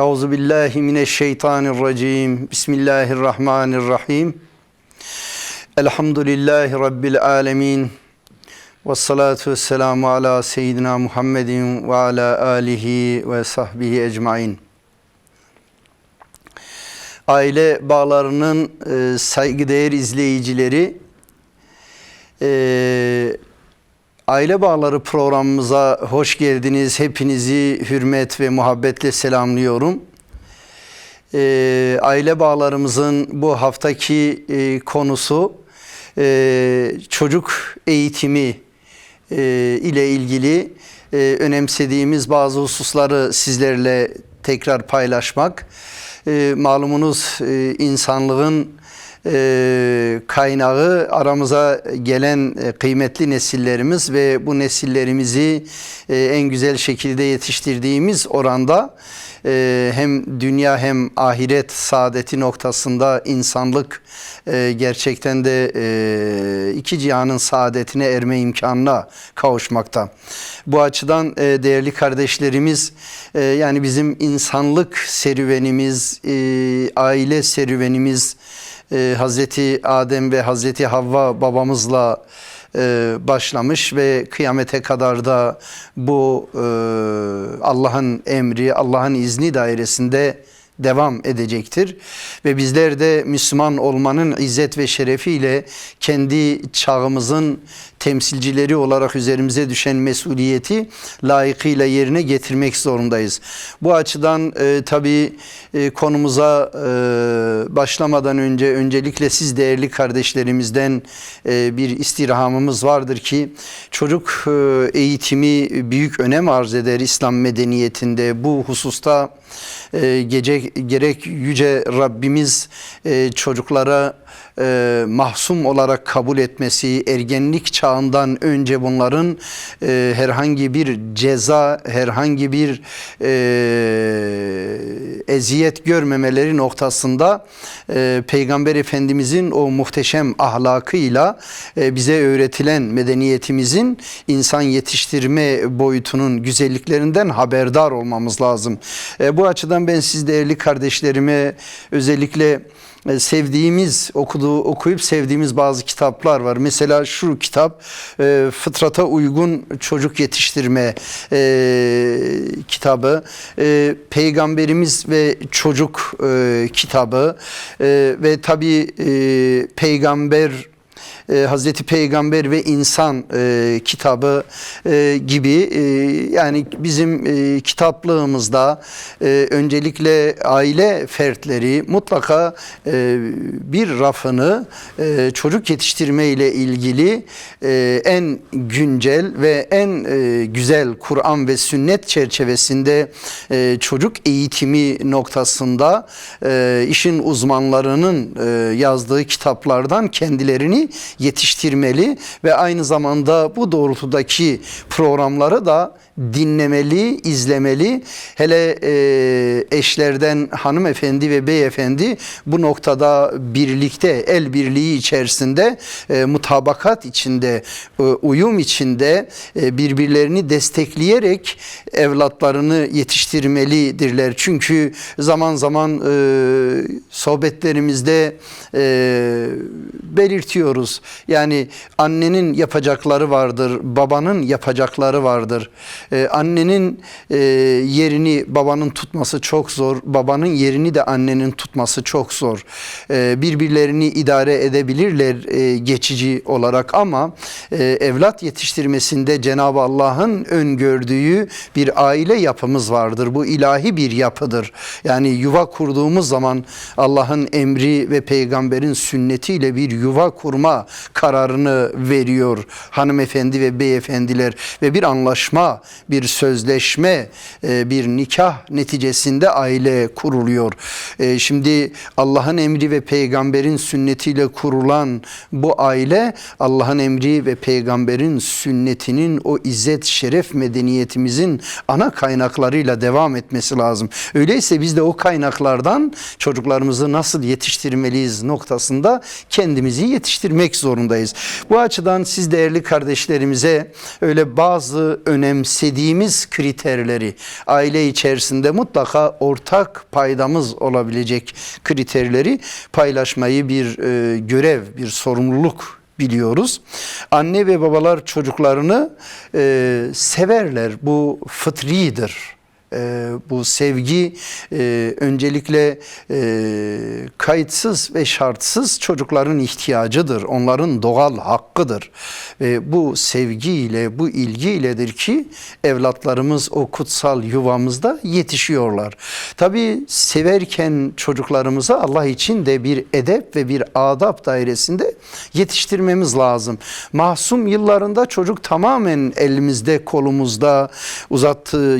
Euzu billahi mineşşeytanirracim. Bismillahirrahmanirrahim. Elhamdülillahi rabbil alamin. Ves salatu vesselamu ala seyyidina Muhammedin ve ala alihi ve sahbihi ecmaîn. Aile bağlarının e, saygıdeğer izleyicileri e, Aile Bağları programımıza hoş geldiniz. Hepinizi hürmet ve muhabbetle selamlıyorum. Ee, aile bağlarımızın bu haftaki e, konusu e, çocuk eğitimi e, ile ilgili e, önemsediğimiz bazı hususları sizlerle tekrar paylaşmak. Malumunuz insanlığın e, kaynağı aramıza gelen e, kıymetli nesillerimiz ve bu nesillerimizi e, en güzel şekilde yetiştirdiğimiz oranda e, hem dünya hem ahiret saadeti noktasında insanlık gerçekten de iki cihanın saadetine erme imkanına kavuşmakta. Bu açıdan değerli kardeşlerimiz yani bizim insanlık serüvenimiz, aile serüvenimiz, e, Hazreti Adem ve Hazreti Havva babamızla e, başlamış ve kıyamete kadar da bu e, Allah'ın emri, Allah'ın izni dairesinde devam edecektir. Ve bizler de Müslüman olmanın izzet ve şerefiyle kendi çağımızın temsilcileri olarak üzerimize düşen mesuliyeti layıkıyla yerine getirmek zorundayız. Bu açıdan e, tabii e, konumuza e, başlamadan önce öncelikle siz değerli kardeşlerimizden e, bir istirhamımız vardır ki çocuk e, eğitimi büyük önem arz eder İslam medeniyetinde. Bu hususta e, gece gerek yüce Rabbimiz e, çocuklara e, mahsum olarak kabul etmesi, ergenlik çağından önce bunların e, herhangi bir ceza, herhangi bir e, eziyet görmemeleri noktasında e, Peygamber Efendimizin o muhteşem ahlakıyla e, bize öğretilen medeniyetimizin insan yetiştirme boyutunun güzelliklerinden haberdar olmamız lazım. E, bu açıdan ben siz değerli kardeşlerime özellikle sevdiğimiz okuduğu okuyup sevdiğimiz bazı kitaplar var. Mesela şu kitap e, fıtrata uygun çocuk yetiştirme e, kitabı, e, peygamberimiz ve çocuk e, kitabı e, ve tabi e, peygamber e, Hazreti Peygamber ve İnsan e, kitabı e, gibi e, yani bizim e, kitaplığımızda e, öncelikle aile fertleri mutlaka e, bir rafını e, çocuk yetiştirme ile ilgili e, en güncel ve en e, güzel Kur'an ve sünnet çerçevesinde e, çocuk eğitimi noktasında e, işin uzmanlarının e, yazdığı kitaplardan kendilerini yetiştirmeli ve aynı zamanda bu doğrultudaki programları da dinlemeli, izlemeli. Hele e, eşlerden hanımefendi ve beyefendi bu noktada birlikte, el birliği içerisinde, e, mutabakat içinde, e, uyum içinde e, birbirlerini destekleyerek evlatlarını yetiştirmelidirler. Çünkü zaman zaman e, sohbetlerimizde e, belirtiyoruz. Yani annenin yapacakları vardır, babanın yapacakları vardır. Ee, annenin e, yerini babanın tutması çok zor. Babanın yerini de annenin tutması çok zor. Ee, birbirlerini idare edebilirler e, geçici olarak ama e, evlat yetiştirmesinde Cenab-ı Allah'ın öngördüğü bir aile yapımız vardır. Bu ilahi bir yapıdır. Yani yuva kurduğumuz zaman Allah'ın emri ve peygamberin sünnetiyle bir yuva kurma kararını veriyor hanımefendi ve beyefendiler ve bir anlaşma, bir sözleşme, e, bir nikah neticesinde aile kuruluyor. E, şimdi Allah'ın emri ve peygamberin sünnetiyle kurulan bu aile Allah'ın emri ve peygamberin sünnetinin o izzet şeref medeniyetimizin ana kaynaklarıyla devam etmesi lazım. Öyleyse biz de o kaynaklardan çocuklarımızı nasıl yetiştirmeliyiz noktasında kendimizi yetiştirmek zorundayız. Bu açıdan siz değerli kardeşlerimize öyle bazı önemsediğiniz istediğimiz kriterleri aile içerisinde mutlaka ortak paydamız olabilecek kriterleri paylaşmayı bir e, görev, bir sorumluluk biliyoruz. Anne ve babalar çocuklarını e, severler. Bu fıtridir. E, bu sevgi e, öncelikle e, kayıtsız ve şartsız çocukların ihtiyacıdır. Onların doğal hakkıdır. Ve bu sevgiyle, bu ilgiyledir ki evlatlarımız o kutsal yuvamızda yetişiyorlar. Tabi severken çocuklarımızı Allah için de bir edep ve bir adap dairesinde yetiştirmemiz lazım. Mahsum yıllarında çocuk tamamen elimizde, kolumuzda uzattığı,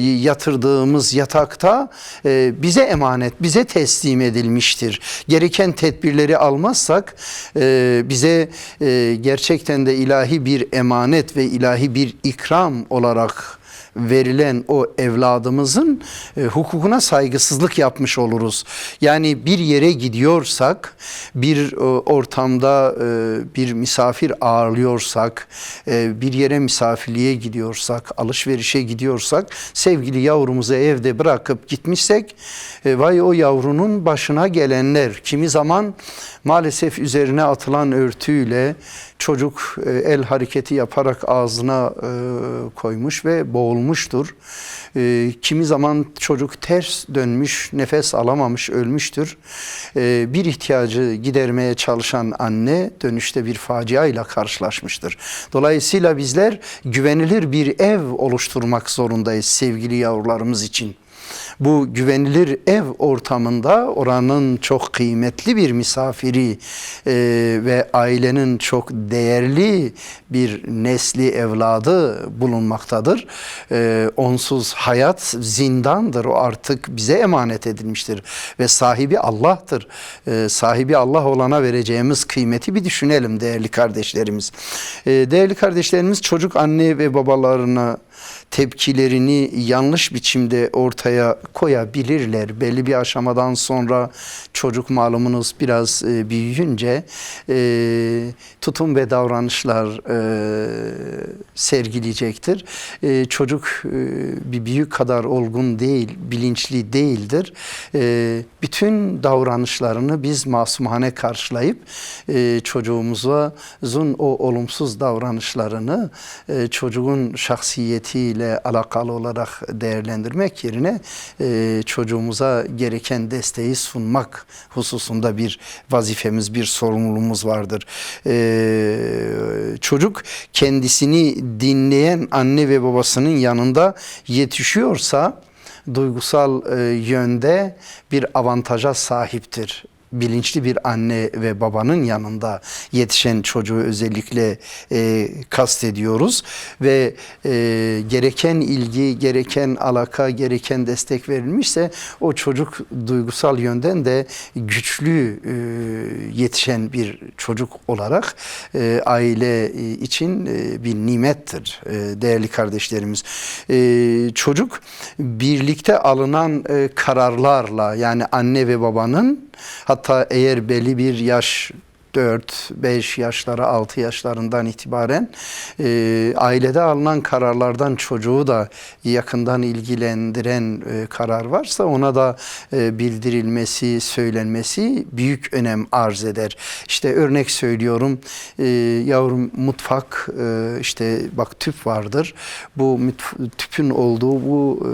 yatırdığımız yatakta e, bize emanet, bize teslim edilmiştir. Gereken tedbirleri almazsak e, bize e, gerçekten de ilahi bir emanet ve ilahi bir ikram olarak verilen o evladımızın e, hukukuna saygısızlık yapmış oluruz. Yani bir yere gidiyorsak, bir e, ortamda e, bir misafir ağırlıyorsak, e, bir yere misafirliğe gidiyorsak, alışverişe gidiyorsak, sevgili yavrumuzu evde bırakıp gitmişsek, e, vay o yavrunun başına gelenler, kimi zaman maalesef üzerine atılan örtüyle çocuk e, el hareketi yaparak ağzına e, koymuş ve boğulmuştur. E, kimi zaman çocuk ters dönmüş, nefes alamamış, ölmüştür. E, bir ihtiyacı gidermeye çalışan anne dönüşte bir facia ile karşılaşmıştır. Dolayısıyla bizler güvenilir bir ev oluşturmak zorundayız sevgili yavrularımız için bu güvenilir ev ortamında oranın çok kıymetli bir misafiri e, ve ailenin çok değerli bir nesli evladı bulunmaktadır. E, onsuz hayat zindandır. O artık bize emanet edilmiştir ve sahibi Allah'tır. E, sahibi Allah olana vereceğimiz kıymeti bir düşünelim değerli kardeşlerimiz. E, değerli kardeşlerimiz çocuk anne ve babalarına tepkilerini yanlış biçimde ortaya koyabilirler. Belli bir aşamadan sonra çocuk malumunuz biraz e, büyüyünce e, tutum ve davranışlar e, sergileyecektir. E, çocuk bir büyük kadar olgun değil, bilinçli değildir. Bütün davranışlarını biz masumhane karşılayıp e, çocuğumuzun o olumsuz davranışlarını çocuğun şahsiyetiyle alakalı olarak değerlendirmek yerine e, çocuğumuza gereken desteği sunmak hususunda bir vazifemiz, bir sorumluluğumuz vardır. E, çocuk kendisini dinleyen anne ve babasının yanında yetişiyorsa duygusal e, yönde bir avantaja sahiptir bilinçli bir anne ve babanın yanında yetişen çocuğu özellikle e, kastediyoruz ve e, gereken ilgi, gereken alaka, gereken destek verilmişse o çocuk duygusal yönden de güçlü e, yetişen bir çocuk olarak e, aile için e, bir nimettir e, değerli kardeşlerimiz. E, çocuk birlikte alınan e, kararlarla yani anne ve babanın Hatta eğer belli bir yaş 4-5 yaşlara 6 yaşlarından itibaren e, ailede alınan kararlardan çocuğu da yakından ilgilendiren e, karar varsa ona da e, bildirilmesi, söylenmesi büyük önem arz eder. İşte örnek söylüyorum e, yavrum mutfak e, işte bak tüp vardır. Bu tüpün olduğu bu e,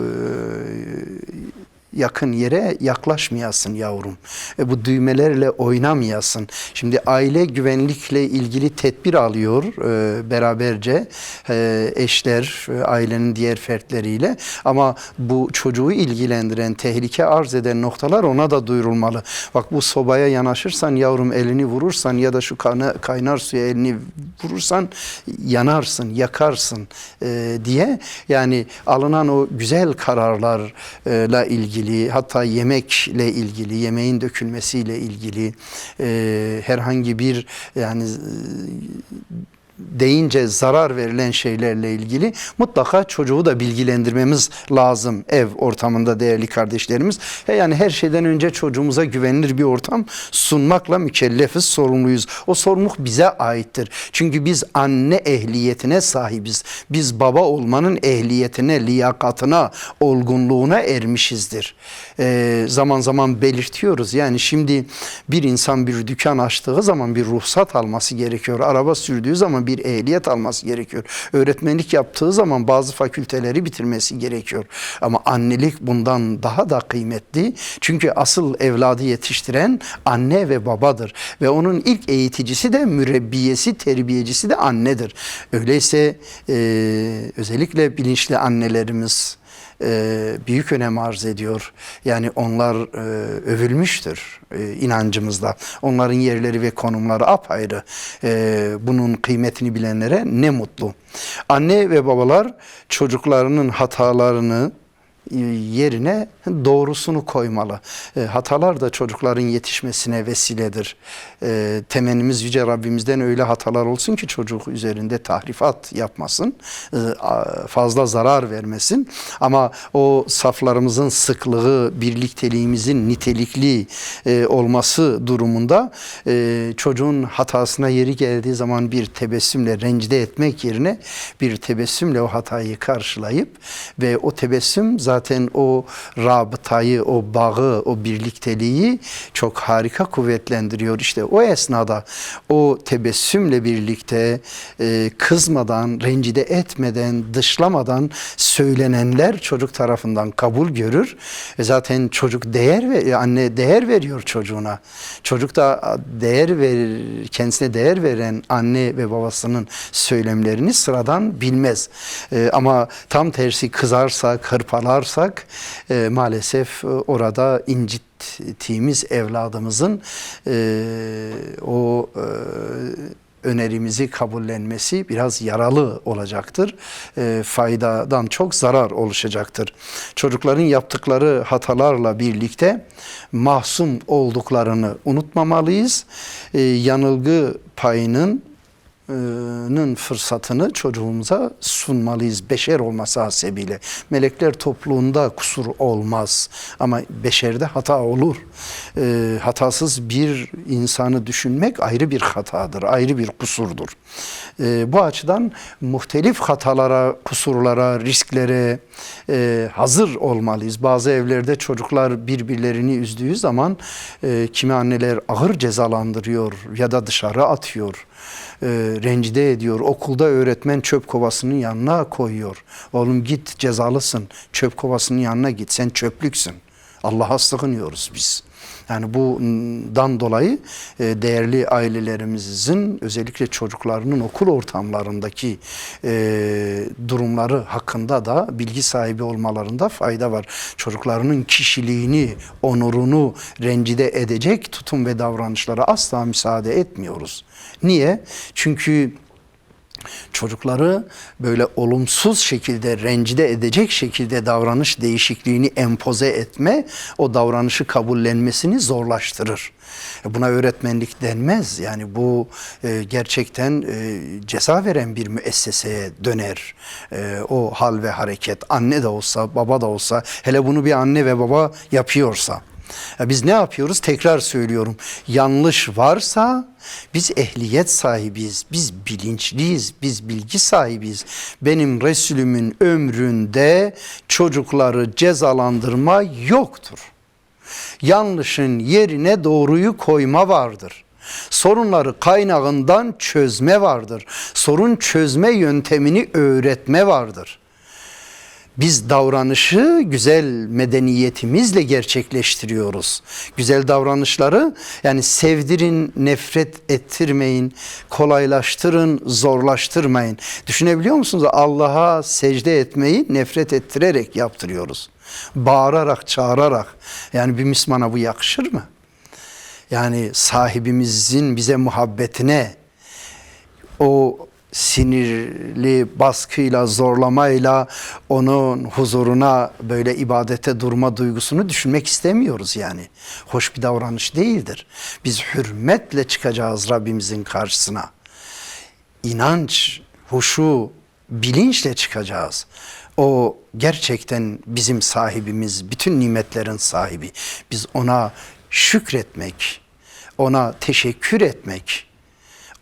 yakın yere yaklaşmayasın yavrum. E, bu düğmelerle oynamayasın. Şimdi aile güvenlikle ilgili tedbir alıyor e, beraberce e, eşler, e, ailenin diğer fertleriyle ama bu çocuğu ilgilendiren, tehlike arz eden noktalar ona da duyurulmalı. Bak bu sobaya yanaşırsan yavrum elini vurursan ya da şu kaynar, suya elini vurursan yanarsın, yakarsın e, diye yani alınan o güzel kararlarla ilgili ilgili hatta yemekle ilgili yemeğin dökülmesiyle ilgili e, herhangi bir yani deyince zarar verilen şeylerle ilgili mutlaka çocuğu da bilgilendirmemiz lazım ev ortamında değerli kardeşlerimiz. E Yani her şeyden önce çocuğumuza güvenilir bir ortam sunmakla mükellefiz, sorumluyuz. O sorumluluk bize aittir. Çünkü biz anne ehliyetine sahibiz. Biz baba olmanın ehliyetine, liyakatına, olgunluğuna ermişizdir. Ee, zaman zaman belirtiyoruz. Yani şimdi bir insan bir dükkan açtığı zaman bir ruhsat alması gerekiyor. Araba sürdüğü zaman bir ehliyet alması gerekiyor. Öğretmenlik yaptığı zaman bazı fakülteleri bitirmesi gerekiyor. Ama annelik bundan daha da kıymetli. Çünkü asıl evladı yetiştiren anne ve babadır. Ve onun ilk eğiticisi de mürebbiyesi, terbiyecisi de annedir. Öyleyse e, özellikle bilinçli annelerimiz e, büyük önem arz ediyor. Yani onlar e, övülmüştür e, inancımızda. Onların yerleri ve konumları apayrı. Bunun kıymetini bilenlere ne mutlu. Anne ve babalar çocuklarının hatalarını yerine doğrusunu koymalı. E, hatalar da çocukların yetişmesine vesiledir. E, temennimiz Yüce Rabbimizden öyle hatalar olsun ki çocuk üzerinde tahrifat yapmasın, e, fazla zarar vermesin. Ama o saflarımızın sıklığı, birlikteliğimizin nitelikli e, olması durumunda e, çocuğun hatasına yeri geldiği zaman bir tebessümle rencide etmek yerine bir tebessümle o hatayı karşılayıp ve o tebessüm zaten o rabıtayı, o bağı, o birlikteliği çok harika kuvvetlendiriyor. İşte o esnada o tebessümle birlikte e, kızmadan, rencide etmeden, dışlamadan söylenenler çocuk tarafından kabul görür. E, zaten çocuk değer ve anne değer veriyor çocuğuna. Çocuk da değer verir, kendisine değer veren anne ve babasının söylemlerini sıradan bilmez. E, ama tam tersi kızarsak, hırpalarsak e, maalesef e, orada incittiğimiz evladımızın e, o e, önerimizi kabullenmesi biraz yaralı olacaktır. E, faydadan çok zarar oluşacaktır. Çocukların yaptıkları hatalarla birlikte mahzun olduklarını unutmamalıyız. E, yanılgı payının nın fırsatını çocuğumuza sunmalıyız beşer olması hasebiyle. Melekler topluluğunda kusur olmaz ama beşerde hata olur. Ee, hatasız bir insanı düşünmek ayrı bir hatadır, ayrı bir kusurdur. Ee, bu açıdan muhtelif hatalara, kusurlara, risklere e, hazır olmalıyız. Bazı evlerde çocuklar birbirlerini üzdüğü zaman e, kimi anneler ağır cezalandırıyor ya da dışarı atıyor e, rencide ediyor. Okulda öğretmen çöp kovasının yanına koyuyor. Oğlum git cezalısın. Çöp kovasının yanına git. Sen çöplüksün. Allah'a sığınıyoruz biz. Yani bundan dolayı e, değerli ailelerimizin özellikle çocuklarının okul ortamlarındaki e, durumları hakkında da bilgi sahibi olmalarında fayda var. Çocuklarının kişiliğini, onurunu rencide edecek tutum ve davranışlara asla müsaade etmiyoruz. Niye? Çünkü çocukları böyle olumsuz şekilde rencide edecek şekilde davranış değişikliğini empoze etme o davranışı kabullenmesini zorlaştırır. E, Buna öğretmenlik denmez. Yani bu e, gerçekten e, ceza veren bir müesseseye döner. E, o hal ve hareket anne de olsa baba da olsa hele bunu bir anne ve baba yapıyorsa. Ya Biz ne yapıyoruz? Tekrar söylüyorum. Yanlış varsa biz ehliyet sahibiyiz, biz bilinçliyiz, biz bilgi sahibiyiz. Benim Resulümün ömründe çocukları cezalandırma yoktur. Yanlışın yerine doğruyu koyma vardır. Sorunları kaynağından çözme vardır. Sorun çözme yöntemini öğretme vardır. Biz davranışı güzel medeniyetimizle gerçekleştiriyoruz. Güzel davranışları yani sevdirin, nefret ettirmeyin, kolaylaştırın, zorlaştırmayın. Düşünebiliyor musunuz? Allah'a secde etmeyi nefret ettirerek yaptırıyoruz. Bağırarak, çağırarak. Yani bir Müslümana bu yakışır mı? Yani sahibimizin bize muhabbetine o sinirli baskıyla, zorlamayla onun huzuruna böyle ibadete durma duygusunu düşünmek istemiyoruz yani. Hoş bir davranış değildir. Biz hürmetle çıkacağız Rabbimizin karşısına. inanç, huşu, bilinçle çıkacağız. O gerçekten bizim sahibimiz, bütün nimetlerin sahibi. Biz ona şükretmek, ona teşekkür etmek,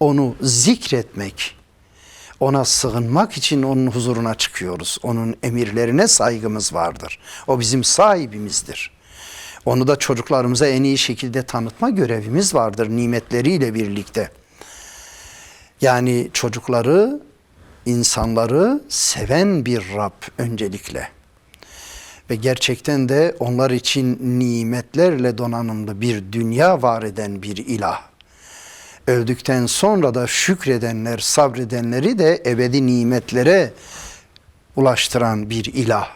onu zikretmek, ona sığınmak için onun huzuruna çıkıyoruz. Onun emirlerine saygımız vardır. O bizim sahibimizdir. Onu da çocuklarımıza en iyi şekilde tanıtma görevimiz vardır nimetleriyle birlikte. Yani çocukları, insanları seven bir Rab öncelikle. Ve gerçekten de onlar için nimetlerle donanımlı bir dünya var eden bir ilah. Öldükten sonra da şükredenler, sabredenleri de ebedi nimetlere ulaştıran bir ilah.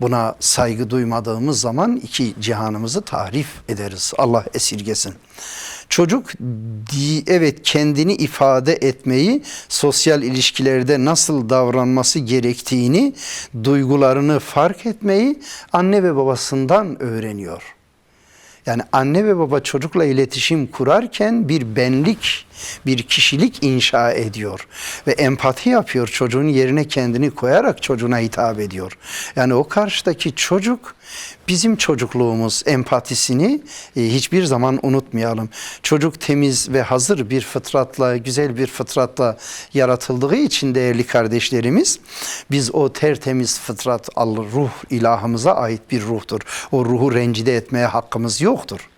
Buna saygı duymadığımız zaman iki cihanımızı tahrif ederiz. Allah esirgesin. Çocuk evet kendini ifade etmeyi, sosyal ilişkilerde nasıl davranması gerektiğini, duygularını fark etmeyi anne ve babasından öğreniyor. Yani anne ve baba çocukla iletişim kurarken bir benlik, bir kişilik inşa ediyor ve empati yapıyor. Çocuğun yerine kendini koyarak çocuğuna hitap ediyor. Yani o karşıdaki çocuk bizim çocukluğumuz empatisini e, hiçbir zaman unutmayalım. Çocuk temiz ve hazır bir fıtratla, güzel bir fıtratla yaratıldığı için değerli kardeşlerimiz biz o tertemiz fıtrat al ruh ilahımıza ait bir ruhtur. O ruhu rencide etmeye hakkımız yoktur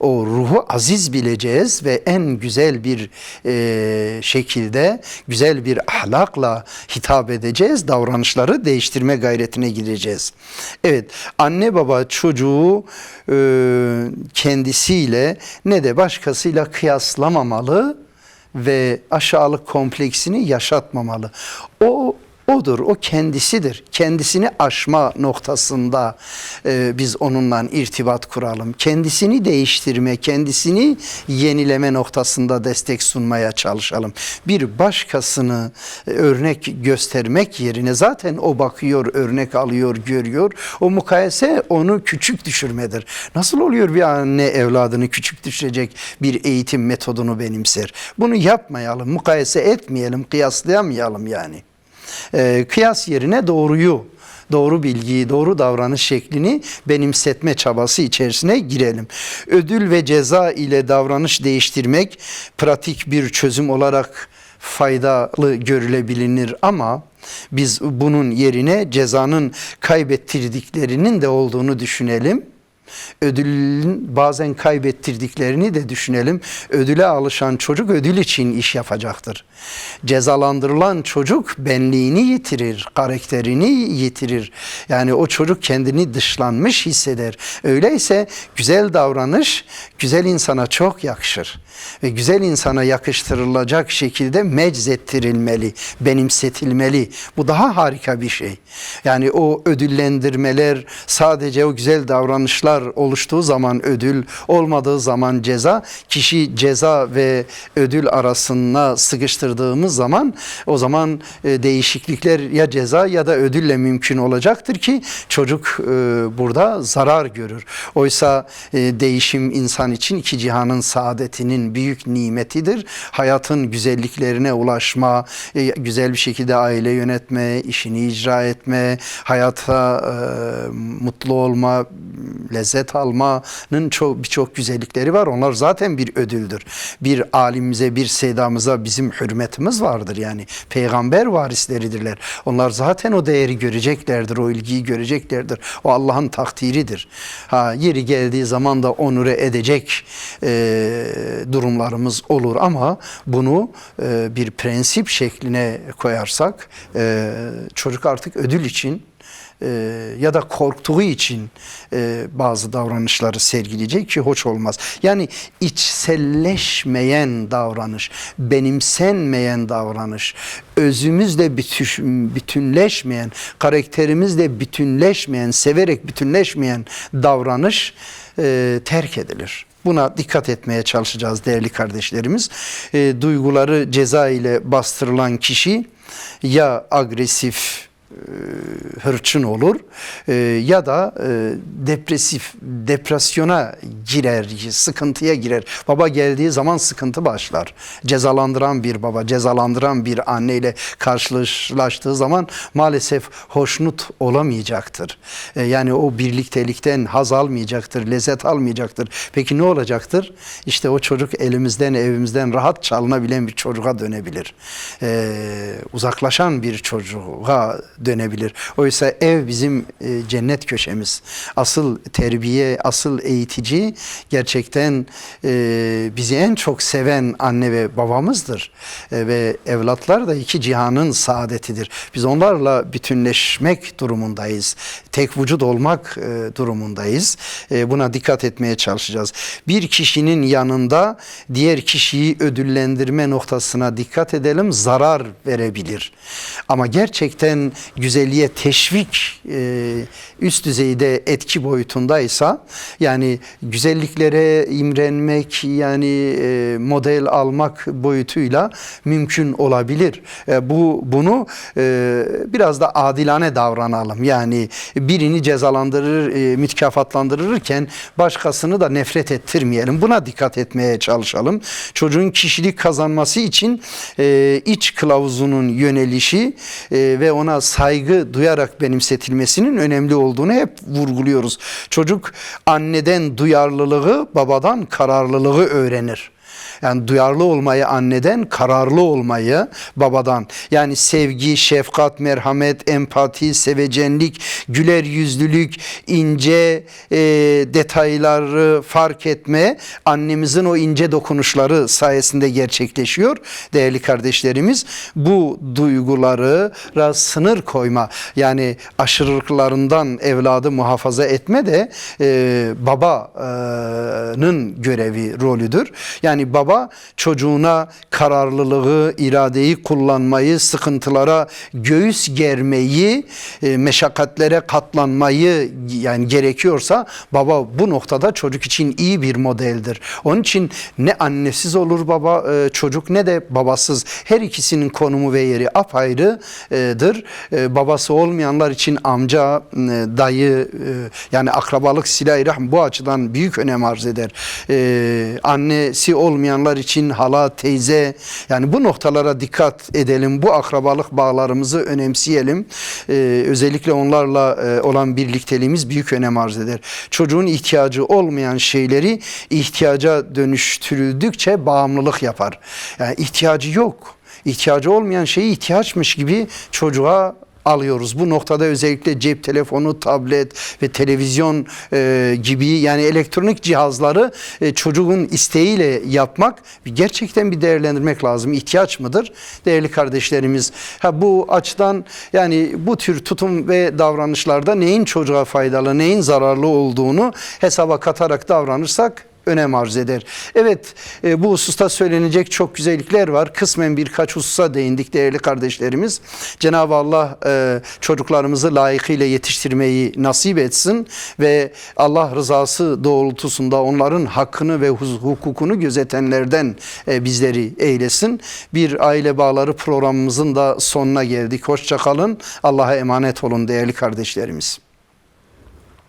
o ruhu aziz bileceğiz ve en güzel bir e, şekilde, güzel bir ahlakla hitap edeceğiz. Davranışları değiştirme gayretine gireceğiz. Evet, anne baba çocuğu e, kendisiyle ne de başkasıyla kıyaslamamalı ve aşağılık kompleksini yaşatmamalı. O odur, o kendisidir. Kendisini aşma noktasında e, biz onunla irtibat kuralım. Kendisini değiştirme, kendisini yenileme noktasında destek sunmaya çalışalım. Bir başkasını e, örnek göstermek yerine zaten o bakıyor, örnek alıyor, görüyor. O mukayese onu küçük düşürmedir. Nasıl oluyor bir anne evladını küçük düşürecek bir eğitim metodunu benimser? Bunu yapmayalım, mukayese etmeyelim, kıyaslayamayalım yani e, kıyas yerine doğruyu, doğru bilgiyi, doğru davranış şeklini benimsetme çabası içerisine girelim. Ödül ve ceza ile davranış değiştirmek pratik bir çözüm olarak faydalı görülebilir ama biz bunun yerine cezanın kaybettirdiklerinin de olduğunu düşünelim ödülün bazen kaybettirdiklerini de düşünelim. Ödüle alışan çocuk ödül için iş yapacaktır. Cezalandırılan çocuk benliğini yitirir, karakterini yitirir. Yani o çocuk kendini dışlanmış hisseder. Öyleyse güzel davranış güzel insana çok yakışır. Ve güzel insana yakıştırılacak şekilde meczettirilmeli, benimsetilmeli. Bu daha harika bir şey. Yani o ödüllendirmeler sadece o güzel davranışlar oluştuğu zaman ödül, olmadığı zaman ceza, kişi ceza ve ödül arasına sıkıştırdığımız zaman o zaman e, değişiklikler ya ceza ya da ödülle mümkün olacaktır ki çocuk e, burada zarar görür. Oysa e, değişim insan için iki cihanın saadetinin büyük nimetidir. Hayatın güzelliklerine ulaşma, güzel bir şekilde aile yönetme, işini icra etme, hayata mutlu olma, lezzet almanın çok birçok güzellikleri var. Onlar zaten bir ödüldür. Bir alimimize, bir sedamıza bizim hürmetimiz vardır. Yani peygamber varisleridirler. Onlar zaten o değeri göreceklerdir, o ilgiyi göreceklerdir. O Allah'ın takdiridir. Ha yeri geldiği zaman da onure edecek e, durumlarımız olur ama bunu e, bir prensip şekline koyarsak e, çocuk artık ödül için e, ya da korktuğu için e, bazı davranışları sergileyecek ki hoş olmaz. Yani içselleşmeyen davranış, benimsenmeyen davranış, özümüzle bütünleşmeyen, karakterimizle bütünleşmeyen, severek bütünleşmeyen davranış e, terk edilir. Buna dikkat etmeye çalışacağız değerli kardeşlerimiz. E, duyguları ceza ile bastırılan kişi ya agresif hırçın olur e, ya da e, depresif depresyona girer, sıkıntıya girer. Baba geldiği zaman sıkıntı başlar. Cezalandıran bir baba, cezalandıran bir anneyle karşılaştığı zaman maalesef hoşnut olamayacaktır. E, yani o birliktelikten haz almayacaktır, lezzet almayacaktır. Peki ne olacaktır? İşte o çocuk elimizden, evimizden rahat çalınabilen bir çocuğa dönebilir. E, uzaklaşan bir çocuğa dönebilir. Oysa ev bizim e, cennet köşemiz. Asıl terbiye, asıl eğitici gerçekten e, bizi en çok seven anne ve babamızdır. E, ve evlatlar da iki cihanın saadetidir. Biz onlarla bütünleşmek durumundayız. Tek vücut olmak durumundayız. Buna dikkat etmeye çalışacağız. Bir kişinin yanında diğer kişiyi ödüllendirme noktasına dikkat edelim. Zarar verebilir. Ama gerçekten güzelliğe teşvik e, üst düzeyde etki boyutundaysa yani güzelliklere imrenmek yani e, model almak boyutuyla mümkün olabilir. E, bu bunu e, biraz da adilane davranalım. Yani birini cezalandırır, e, mükafatlandırırken başkasını da nefret ettirmeyelim. Buna dikkat etmeye çalışalım. Çocuğun kişilik kazanması için e, iç kılavuzunun yönelişi e, ve ona saygı duyarak benimsetilmesinin önemli olduğunu hep vurguluyoruz. Çocuk anneden duyarlılığı, babadan kararlılığı öğrenir. Yani duyarlı olmayı anneden, kararlı olmayı babadan. Yani sevgi, şefkat, merhamet, empati, sevecenlik, güler yüzlülük, ince e, detayları fark etme annemizin o ince dokunuşları sayesinde gerçekleşiyor. Değerli kardeşlerimiz bu duyguları sınır koyma yani aşırılıklarından evladı muhafaza etme de e, babanın görevi, rolüdür. Yani baba çocuğuna kararlılığı, iradeyi kullanmayı, sıkıntılara göğüs germeyi, e, meşakkatlere katlanmayı yani gerekiyorsa baba bu noktada çocuk için iyi bir modeldir. Onun için ne annesiz olur baba e, çocuk ne de babasız. Her ikisinin konumu ve yeri apayrıdır. E, babası olmayanlar için amca, dayı yani akrabalık silah-i rahm bu açıdan büyük önem arz eder. Annesi olmayanlar için hala, teyze yani bu noktalara dikkat edelim. Bu akrabalık bağlarımızı önemseyelim. Ee, özellikle onlarla e, olan birlikteliğimiz büyük önem arz eder. Çocuğun ihtiyacı olmayan şeyleri ihtiyaca dönüştürüldükçe bağımlılık yapar. Yani ihtiyacı yok. İhtiyacı olmayan şeyi ihtiyaçmış gibi çocuğa alıyoruz. Bu noktada özellikle cep telefonu, tablet ve televizyon e, gibi yani elektronik cihazları e, çocuğun isteğiyle yapmak gerçekten bir değerlendirmek lazım. İhtiyaç mıdır? Değerli kardeşlerimiz. Ha bu açıdan yani bu tür tutum ve davranışlarda neyin çocuğa faydalı, neyin zararlı olduğunu hesaba katarak davranırsak önem arz eder. Evet e, bu hususta söylenecek çok güzellikler var. Kısmen birkaç hususa değindik değerli kardeşlerimiz. Cenab-ı Allah e, çocuklarımızı layıkıyla yetiştirmeyi nasip etsin ve Allah rızası doğrultusunda onların hakkını ve hukukunu gözetenlerden e, bizleri eylesin. Bir aile bağları programımızın da sonuna geldik. Hoşçakalın. Allah'a emanet olun değerli kardeşlerimiz.